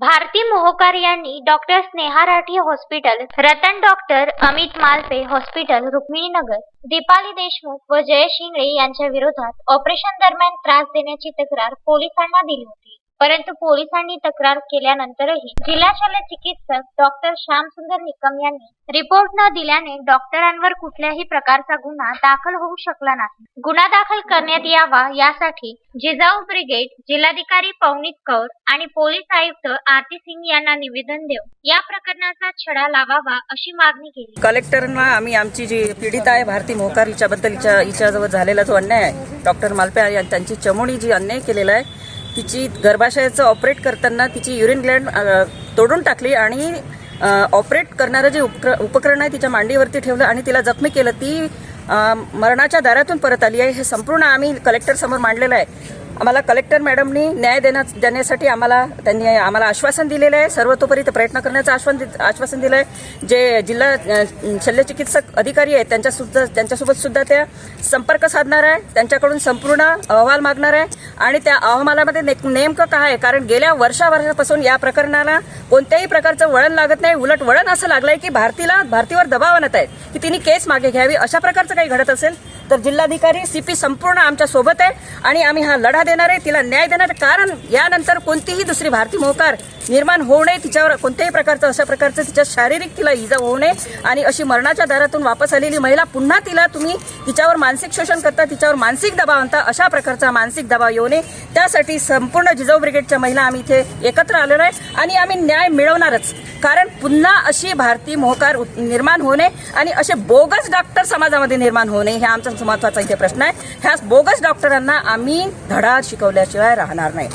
भारती मोहोकार यांनी doctor Sneha Rathi hospital Ratan doctor Amit Malpe hospital Rukmininagar Deepali Deshmukh व जयेश इंगळे यांच्या विरोधात ऑपरेशन दरम्यान त्रास देण्याची तक्रार पोलिसांना दिली होती. परंतु पोलिसांनी तक्रार केल्यानंतरही जिल्हा शल्य चिकित्सक डॉक्टर श्यामसुंदर निकम यांनी रिपोर्ट न दिल्याने डॉक्टरांवर कुठल्याही प्रकारचा गुन्हा दाखल होऊ शकला नाही. गुन्हा दाखल करण्यात यावा यासाठी जिजाऊ ब्रिगेड जिल्हाधिकारी पवनीत कौर आणि पोलीस आयुक्त आरती सिंग यांना निवेदन देऊन या प्रकरणाचा छडा लावावा अशी मागणी केली. कलेक्टरना आम्ही आमची जी पीडित आहे भारती मोहकार हिच्याबद्दल हिच्या हिच्याजवळ झालेला जो अन्याय आहे डॉक्टर मालपे आणि त्यांची चमोणी जी अन्याय केलेला आहे तिची गर्भाशयाचं ऑपरेट करताना तिची युरिन ग्लँड तोडून टाकली आणि ऑपरेट करणारं जे उपक्र उपकरण आहे तिच्या मांडीवरती ठेवलं आणि तिला जखमी केलं ती मरणाच्या दारातून परत आली आहे. हे संपूर्ण आम्ही कलेक्टर समोर मांडलेलं आहे. आम्हाला कलेक्टर मॅडमनी न्याय देण्या देण्यासाठी आम्हाला त्यांनी आम्हाला आश्वासन दिलेलं आहे. सर्वतोपरी प्रयत्न करण्याचं आश्वासन आश्वासन दिलं आहे जे जिल्हा शल्यचिकित्सक अधिकारी आहेत त्यांच्यासुद्धा त्यांच्यासोबत सुद्धा त्या संपर्क साधणार आहे. त्यांच्याकडून संपूर्ण अहवाल मागणार आहे. आणि त्या अहवालामध्ये ने- नेमकं काय आहे? कारण गेल्या वर्षावर्षापासून या प्रकरणाला कोणत्याही प्रकारचं वळण लागत नाही. उलट वळण असं लागलंय की भारतीला भारतीवर दबाव आणत आहेत की तिने केस मागे घ्यावी. अशा प्रकारचं काही घडत असेल तर जिल्हाधिकारी सीपी संपूर्ण आमच्यासोबत आहे आणि आम्ही हा लढा देणार आहे. तिला न्याय देणार आहे कारण यानंतर कोणतीही दुसरी भारती मोकार निर्माण होऊ नये तिच्यावर कोणत्याही प्रकारचं अशा प्रकारचं तिच्या शारीरिक तिला इजा होऊ नये आणि अशी मरणाच्या दारातून वापस आलेली महिला पुन्हा तिला तुम्ही तिच्यावर मानसिक शोषण करता तिच्यावर मानसिक दबाव आणता अशा प्रकारचा मानसिक दबाव येऊ नये. त्यासाठी संपूर्ण जिजाऊ ब्रिगेडच्या महिला आम्ही इथे एकत्र आलेलो आहे आणि आम्ही न्याय मिळवणारच. कारण पुन्हा अशी भारती मोहकार उत- निर्माण होणे आणि असे बोगस डॉक्टर समाजामध्ये निर्माण होणे हे आमचा महत्त्वाचा इथे प्रश्न आहे. ह्या बोगस डॉक्टरांना आम्ही धडा शिकवल्याशिवाय राहणार नाही.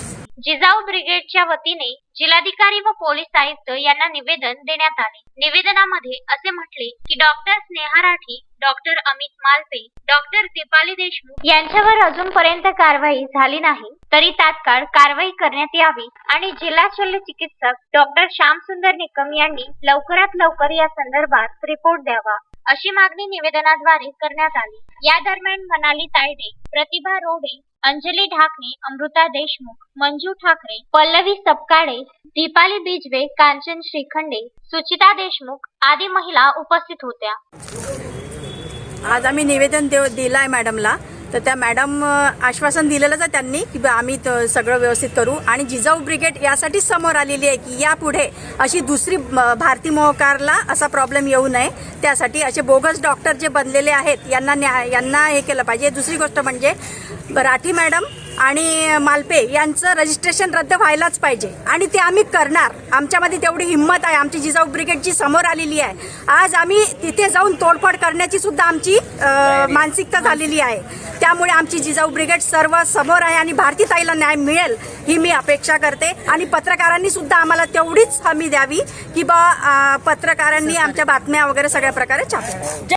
जिजाऊ ब्रिगेडच्या वतीने जिल्हाधिकारी व पोलीस आयुक्त यांना निवेदन देण्यात आले. निवेदनामध्ये असे म्हटले की doctor Sneha Rathi doctor Amit Malpe doctor Deepali Deshmukh यांच्यावर अजूनपर्यंत कारवाई झाली नाही तरी तात्काळ कारवाई करण्यात यावी आणि जिल्हा शल्य चिकित्सक डॉक्टर श्यामसुंदर निकम यांनी लवकरात लवकर या संदर्भात रिपोर्ट द्यावा अशी मागणी निवेदनाद्वारे करण्यात आली. या दरम्यान मनाली तायडे प्रतिभा रोडे अंजली ढाकणे अमृता देशमुख मंजू ठाकरे पल्लवी सपकाळे दीपाली बिजवे कांचन श्रीखंडे सुचिता देशमुख आदी महिला उपस्थित होत्या. आज आम्ही निवेदन देव दिलाय मॅडमला तर त्या मॅडम आश्वासन दिलेलंच आहे त्यांनी की बा आम्ही सगळं व्यवस्थित करू. आणि जिजाऊ ब्रिगेड यासाठी समोर आलेली आहे की यापुढे अशी दुसरी भारती मोहकारला असा प्रॉब्लेम येऊ नये. त्यासाठी असे बोगस डॉक्टर जे बनलेले आहेत यांना न्याय यांना हे केलं पाहिजे. दुसरी गोष्ट म्हणजे राठी मॅडम आणि मालपे यांचं रजिस्ट्रेशन रद्द व्हायलाच पाहिजे. आणि ते आम्ही करणार. आमच्यामध्ये तेवढी हिंमत आहे. आमची जिजाऊ ब्रिगेडची समोर आलेली आहे. आज आम्ही तिथे जाऊन तोडफोड करण्याची सुद्धा आमची मानसिकता झालेली आहे. त्यामुळे आमची जिजाऊ ब्रिगेड सर्व समोर आहे आणि भारती ताईला न्याय मिळेल ही मी अपेक्षा करते. आणि पत्रकारांनी सुद्धा आम्हाला तेवढीच हमी द्यावी की बा पत्रकारांनी आमच्या बातम्या वगैरे सगळ्या प्रकारे छापाव्या